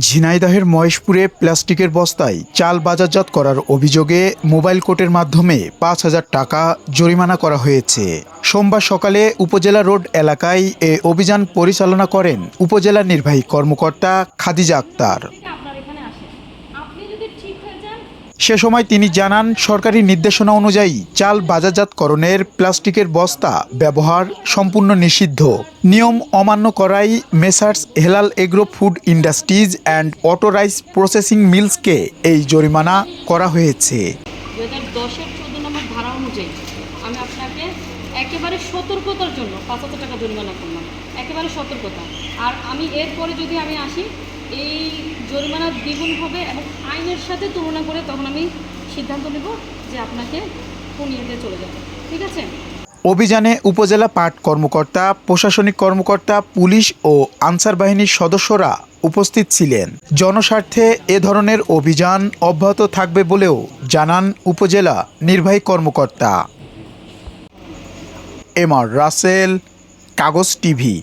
ঝিনাইদহের মহেশপুরে প্লাস্টিকের বস্তায় চাল বাজারজাত করার অভিযোগে মোবাইল কোর্টের মাধ্যমে পাঁচ হাজার টাকা জরিমানা করা হয়েছে। সোমবার সকালে উপজেলা রোড এলাকায় এ অভিযান পরিচালনা করেন উপজেলা নির্বাহী কর্মকর্তা খাদিজা আক্তার। সে সময় তিনি জানান, সরকারি নির্দেশনা অনুযায়ী চাল বাজারজাতকরণের প্লাস্টিকের বস্তা ব্যবহার সম্পূর্ণ নিষিদ্ধ। নিয়ম অমান্য করাই messrs Helal agro food industries and auto rice processing মিলসকে এই জরিমানা করা হয়েছে। একেবারে সতর্কতার জন্য পাঁচ হাজার টাকা জরিমানা করলাম। একেবারে সতর্কতা। আর আমি এরপরে যদি আমি আসি এই জরিমানা দ্বিগুণ হবে এবং আইনের সাথে তুলনা করে তখন আমি সিদ্ধান্ত নেব যে আপনাকে দিয়ে চলে যাবে। ঠিক আছে? অভিযানে উপজেলা পাট কর্মকর্তা, প্রশাসনিক কর্মকর্তা, পুলিশ ও আনসার বাহিনীর সদস্যরা উপস্থিত ছিলেন। জনস্বার্থে এ ধরনের অভিযান অব্যাহত থাকবে বলেও জানান উপজেলা নির্বাহী কর্মকর্তা। এম আর রাসেল, কাগজ টিভি।